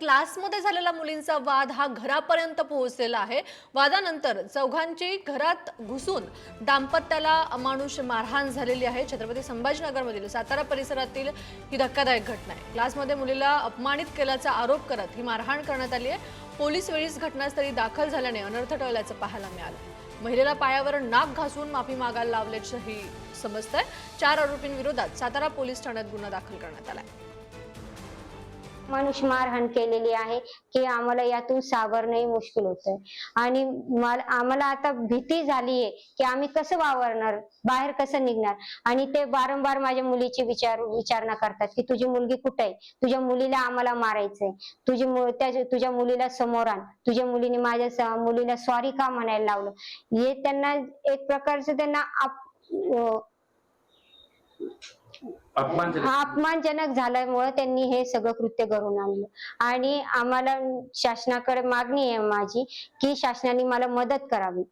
क्लासमध्ये झालेला मुलींचा वाद हा घरापर्यंत पोहोचलेला आहे. वादानंतर चौघांची घरात घुसून दाम्पत्याला अमानुष मारहाण झालेली आहे. छत्रपती संभाजीनगरमधील सातारा परिसरातील ही धक्कादायक घटना आहे. क्लासमध्ये मुलीला अपमानित केल्याचा आरोप करत ही मारहाण करण्यात आली आहे. पोलीस वेळीच घटनास्थळी दाखल झाल्याने अनर्थ टळल्याचं पाहायला मिळालं. महिलेला पायावर नाक घासून माफी मागायला लावल्याचंही समजतंय. चार आरोपींविरोधात सातारा पोलीस ठाण्यात गुन्हा दाखल करण्यात आलाय. माणूस मारहाण केलेली आहे की आम्हाला यातून सावरणंही मुश्किल होतंय. आणि आम्हाला आता भीती झालीये की आम्ही कसं वावरणार बाहेर कसं निघणार? आणि ते वारंवार माझ्या मुलीची विचार विचारणा करतात की तुझी मुलगी कुठे आहे? तुझ्या मुलीला आम्हाला मारायचंय. तुझी मु- त्या तुझ्या मुलीला समोर आण. तुझ्या मुलीने माझ्या मुलीला सॉरी का म्हणायला लावलं? हे त्यांना एक प्रकारचं त्यांना आप- अपमानजनक. अपमानजनक झाल्यामुळे त्यांनी हे सगळं कृत्य घडून आणलं. आणि आम्हाला शासनाकडे मागणी आहे माझी की शासनाने मला मदत करावी.